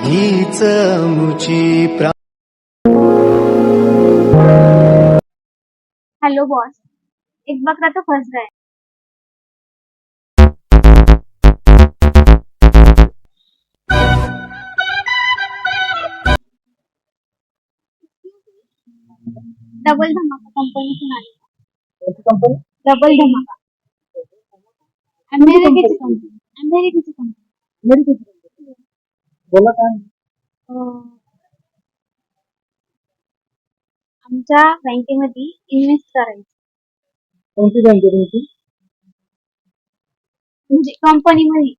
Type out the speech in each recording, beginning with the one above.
हीच मुची प्रा hello boss एक बकरा तो फस गया डबल धमाका कंपनीतून आली. कंपनी डबल धमाका. अमेरिकेची कंपनी अमेरिकेची कंपनी बोला काय? आमच्या बँकेमध्ये इन्व्हेस्ट करायचं. कोणती बँक आहे तुमची? म्हणजे कंपनीमध्ये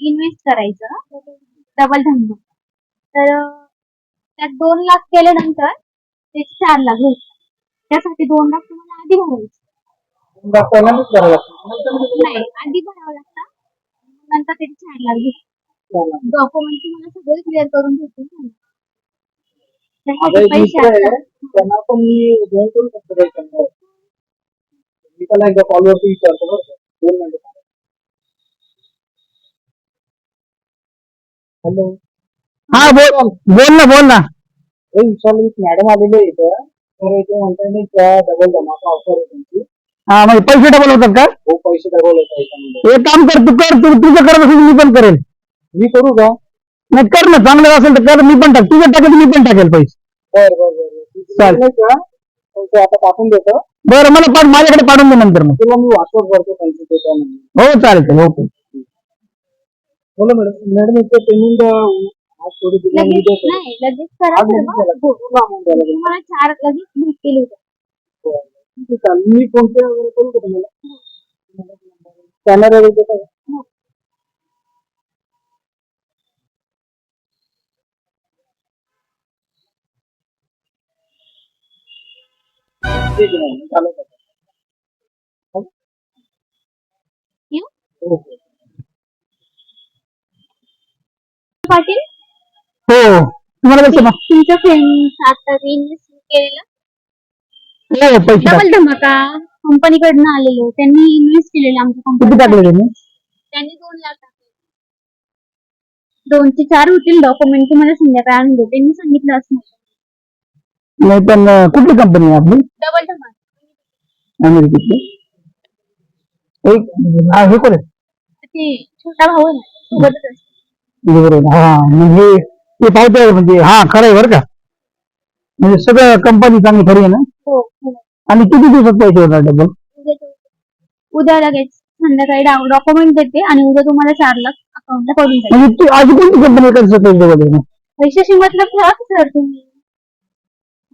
इन्व्हेस्ट करायचं. डबल धमाका तर त्यात दोन लाख केल्यानंतर त्याचे चार लाख भेटतात. त्यासाठी दोन लाख तुम्हाला आधी भरायचे. तुमचा पहिल्यांदाच करावं लागतं. नंतर मग नाही आधी भरावं लागतं. नंतर त्याचे चार लाख भेटतात तुम्हाला डॉक्युमेंट तुम्हाला सगळे क्लिअर करून भेटतील आता त्यासाठी एक पैसे मित्र आहे असतात. त्यांना पण मी जॉईन करू शकतो काही त्यांना मी त्याला एकदा कॉलवरती विचारतो बरं का. दोन मिनिटं हॅलो हा बोल बोल ना बोल ना. हे विचारलं की मॅडम आलेले आहे इथं तर इथे म्हणताय नाही त्या डबल धमाका ऑफर आहे तुमची. हा म्हणजे पैसे डबल होतात का? हो पैसे डबल होत याच्यामध्ये एक काम कर तू कर तू तुझं करत असेल मी पण करेल मी करू का नाही कर ना चांगलं असेल तर कर मी पण टाक तुझं टाकेल मी पण टाकेल पैसे बर बर बर बर चालेल. का पैसे आता पाठवून देतो बरं मला पाठ माझ्याकडे पाठवून दे नंतर मग किंवा मी व्हॉट्सअप करतो पैसे देतो म्हणून हो चालेल ओके बोला मॅडम मॅडम इथं पेमेंट आज थोडी दिली लगेच उद्या. नाही लगेच करा आज लगेच सर्व. करा. पूर्ण amount द्यायला लागेल. तुम्हाला चार लगेच भेटतील उद्या. ठीक आहे, चालेल. मी फोन पे वगैरे करू का तुम्हाला स्कॅनर वगैरे देता का? ठीक आहे मॅडम, चालेल आता. येऊ? हो, हो. पाटील? हो. तुम्हाला मग तुमच्या फ्रेंड आता इन्व्हेस्ट केलेलं? हो पैसे टाक डबल धमाका. कंपनीकडनं आलेलं त्यांनी इन्व्हेस्ट केलेलं आमच्या किती कंपनी टाकले त्यांनी त्यांनी दोन लाख टाकले. दोन ते चार होतील डॉक्युमेंट तुम्हाला संध्याकाळी आणून देऊ. त्यांनी सांगितलं असं नाही पण कुठली कंपनी आहे आपली? डबल अमेरिकेतली. एक हा हे कोण आहे? ते छोटा भाऊ आहे ना, सोबतच असतो. हे बरोबर हा म्हणजे ते पावते म्हणजे हा खरं आहे बरं का? म्हणजे सगळं कंपनी चांगली खरी आहे ना? हो हो. आणि किती दिवसात पैसे होणार डबल उद्या तो- उद्या लगेच संध्याकाळी डॉक्युमेंट देते आणि उद्या तुम्हाला चार लाख अकाउंटला पडून जाईल म्हणजे तू कोणती कंपनी पैसे डबल आहे ठेवा सर तुम्ही?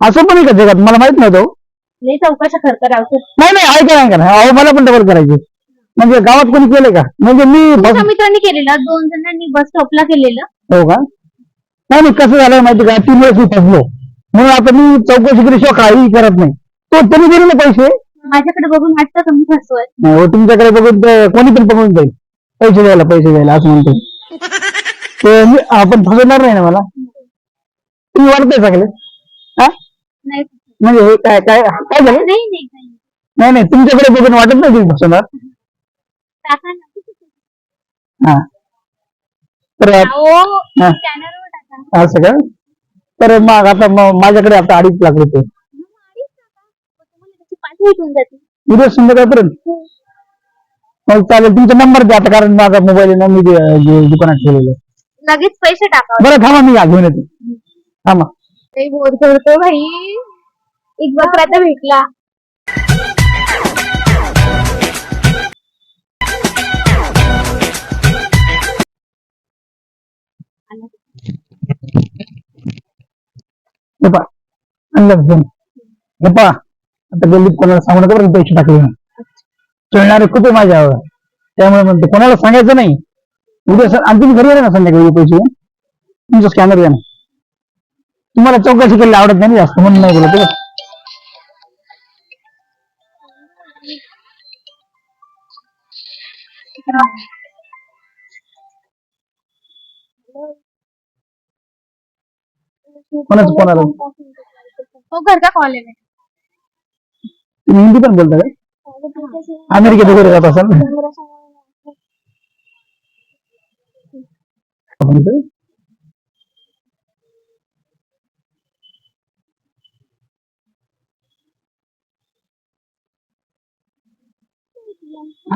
असं पण आहे का जगात? मला माहीत नव्हतं हो. चौकशा नाही नाही ऐका ऐका ना. अहो मला पण डबल करायचे. म्हणजे गावात कोणी केलंय का? म्हणजे मी मित्रांनी केलेलं. दोन जणांनी बस स्टॉपला केलेलं. हो का? नाही नाही कसं झालं माहिती का? तीन वेळेस मी फसलो. म्हणून आता मी चौकशी केल्याशिवाय काहीही करत नाही. तो त्यांनी दिले ना पैसे? माझ्याकडे बघून वाटतं तुम्ही फसवत नाही हो तुमच्याकडे बघून तर कोणी पण बघून जाईल. पैसे द्यायला पैसे द्यायला असं म्हणतो ते मी आपण फसवणार नाही ना मला? तुम्ही वाटतंय चांगले. हा? नाही. म्हणजे हे काय काय काय झालं? नाही नाही काही नाही. नाही नाही तुमच्याकडे बघून वाटत नाही तुम्ही हा. तर अहो हा. स्कॅनरवर टाका. असं का? तर मग आता माझ्याकडे आता अडीच लाख रुपये. मग अडीच टाका. मग तुम्हाला त्याची पाच भेटून जातील उद्या संध्याकाळपर्यंत? मग चालेल तुमचा नंबर द्या आता कारण माझा मोबाईल ना मी दुकानात ठेवलेलं आहे. लगेच पैसे टाका. बरं थांबा मी या घेऊन येतो. थांबा. काही बोर करतो भाई एक बकरा तर भेटला. हे पहा. आणलं घेऊन? हे पहा. आता गल्लीत कोणाला सांगू नका बरं पैसे टाकले म्हणून. चळणारे खूप आहे माझ्यावर. त्यामुळे म्हणते कोणाला सांगायचं नाही. उद्या सर आणखी घरी येणार ना संध्याकाळी पैसे तुमचा तुमचं स्कॅनर घ्या ना. तुम्हाला चौकशी केली आवडत नाही जास्त म्हणून नाही बोलत. कोणाचं आला? हो घर का तुम्ही हिंदी पण बोलता का? अमेरिकेत वगैरे जात असाल? ना हो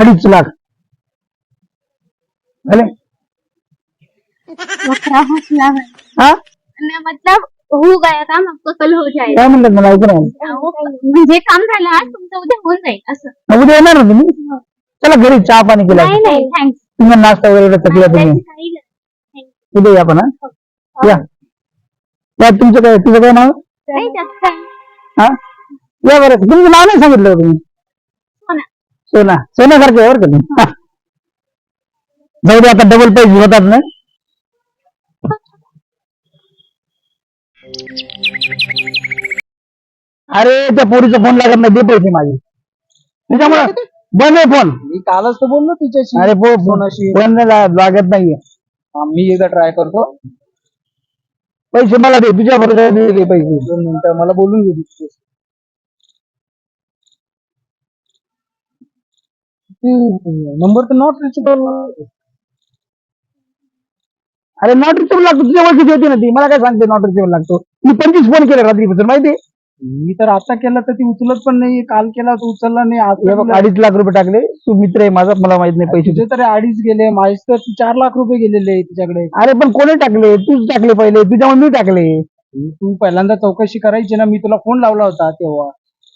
अडीच लाख. झाले बकरा हौसला है? हा आणि मतलब हो गया काम आपको कल हो जाएगा काय म्हणतात मला ऐकून आलं. अहो, म्हणजे काम झालं आज तुमचं उद्या होऊन जाईल असं. उद्या येणार ना तुम्ही? चला घरी चहा पाणी केला नाही नाही थँक्स तुम्ही नाश्ता वगैरे थकला तुम्ही. उद्या या पण हा? या. या तुमचं काय तुझं काय नाव? नाही त्यात काय हा? या बरं. तुमचं नाव नाही सांगितलं का तुम्ही. सोना सोन्यासारखं बरं का. जाऊ दे आता डबल पैसे होतात ना. अरे त्या पोरीचा फोन लागत नाही दे पैसे माझे. त्याच्यामुळे बंद आहे फोन मी कालच तर बोललो तिच्याशी. अरे पो. फोन नाही ला- लागत नाहीये. हा, मी एकदा ट्राय करतो. पैसे मला दे तुझ्या बरोबर पैसे. दोन मिनिटं मला बोलून घे तिच्याशी. नंबर तर नॉट रिचेबल अरे नॉट रिचेबल लागतो तुझ्या ओळखीची होती ना ती. मला काय सांगते नॉट रिचेबल लागतो. मी पंचवीस फोन केले रात्रीपासून माहिती मी तर आता केला तर ती उचलत पण नाही. काल केला तर उचलला नाही आज हे बघ अडीच लाख रुपये टाकले. तू मित्र आहे माझा मला माहीत नाही पैसे. तुझे तरी अडीच गेले माझे तर ती चार लाख रुपये गेलेले तिच्याकडे. अरे पण कोणी टाकले? तूच टाकले पहिले. तुझ्यामुळे मी टाकले. तू पहिल्यांदा चौकशी करायची ना. मी तुला फोन लावला होता तेव्हा.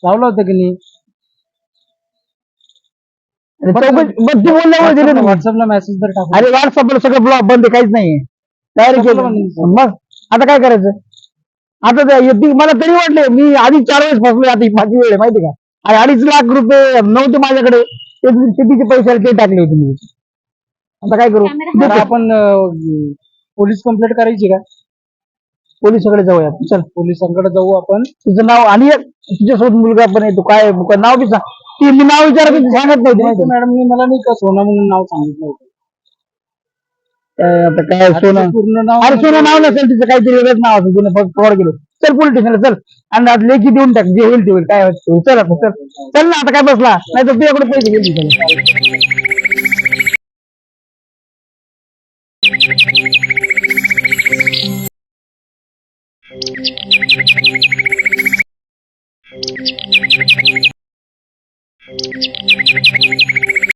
लावला होता की नाही? चौकशी- ती बोलल्यामुळे दिले. व्हॉट्सअपला मेसेज तर टाकू. अरे व्हॉट्सअपला सगळं ब्लॉक बंद आहे, काहीच नाही डायरेक्ट WhatsApp ला बंद. मग आता काय करायचं? आता ते- हे ती- मला तरी वाटले मी आधी चार वेळेस फसलोय आता ही पाचवी वेळ आहे माहिती का? आणि अडीच लाख रुपये नव्हते माझ्याकडे. ते शेतीचे पैसे आले ते टाकले होते मी. आता काय करू? तर आपण अं, पोलीस कंप्लेंट करायची का? पोलिसाकडे जाऊया चल. पोलिसांकडे जाऊ आपण. तुझं नाव आणि एक तुझ्यासोबत मुलगा पण आहे तू काय काय नाव बी सांग. ती मी नाव विचारत होती, सांगत का? मॅडमने मला नाही का सोना म्हणून नाव सांगितलं होतं. आता काय सोनं? पूर्ण नाव अरे सोनं नाव नसेल तिचं काहीतरी वेगळंच नाव असेल तिने फक्त फॉर गेलो चल पोलीस स्टेशनला चल. आणि आज लेखी देऊन टाक जे होईल ते होईल. काय होईल चल आता चल. चल ना आता काय बसला? नाही तर तुझ्याकडे पैसे घेऊन